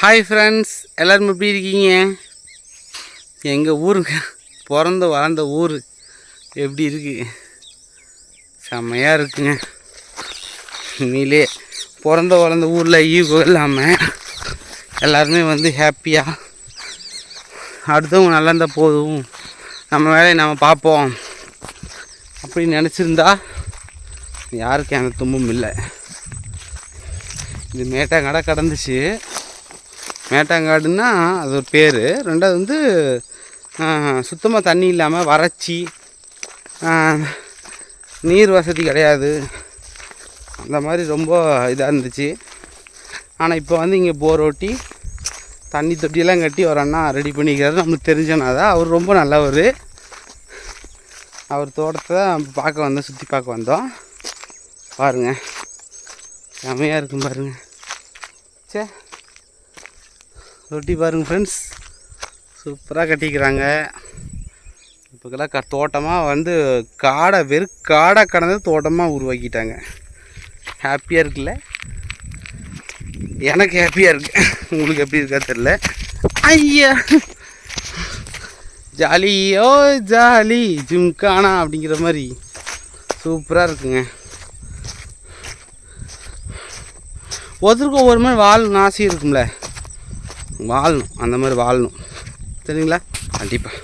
Hi friends எல்லோரும் எப்படி இருக்கீங்க? எங்கள் ஊருங்க பிறந்து வளர்ந்த ஊர். எப்படி இருக்குது செம்மையாக இருக்குங்க. உண்மையிலே பிறந்த வளர்ந்த ஊரில் ஈகோ இல்லாமல் எல்லாருமே வந்து ஹாப்பியாக அடுத்தவங்க நல்லா இருந்தால் போதும். நம்ம வேலையை நம்ம பார்ப்போம். அப்படின்னு நினச்சிருந்தா யாருக்கும் எந்த தும்பும் இல்லை. இது கடை கடந்துச்சு. மேட்டாங்காடுன்னா அது ஒரு பேர். ரெண்டாவது வந்து சுத்தமாக தண்ணி இல்லாமல் வறட்சி நீர் வசதி கிடையாது. அந்த மாதிரி ரொம்ப இதாக இருந்துச்சு. ஆனால் இப்போ வந்து இங்கே போர் ஓட்டி தண்ணி தொட்டியெல்லாம் கட்டி ஒரு அண்ணா ரெடி பண்ணிக்கிறாரு. நம்மளுக்கு தெரிஞ்சனா தான். அவர் ரொம்ப நல்லவர். அவர் தோட்டத்தை தான் பார்க்க வந்தோம் சுற்றி பார்க்க வந்தோம். பாருங்கள் செமையாக இருக்கும் பாருங்கள் சே ரொட்டி பாருங்க ஃப்ரெண்ட்ஸ் சூப்பராக கட்டிக்கிறாங்க. இப்போக்கெல்லாம் க தோட்டமாக வந்து காடை வெறும் காடை கடந்து தோட்டமாக உருவாக்கிட்டாங்க. ஹாப்பியாக இருக்குல்ல? எனக்கு ஹாப்பியாக இருக்கு. உங்களுக்கு எப்படி இருக்கா தெரில ஐயா! ஜாலியோ ஜாலி ஜிம்கானா அப்படிங்கிற மாதிரி. சூப்பராக இருக்குங்க. ஒருத்தருக்கு ஒவ்வொரு மாதிரி வாழணும் ஆசை இருக்கும்ல. வாழணும். அந்த மாதிரி வாழணும். சரிங்களா? கண்டிப்பாக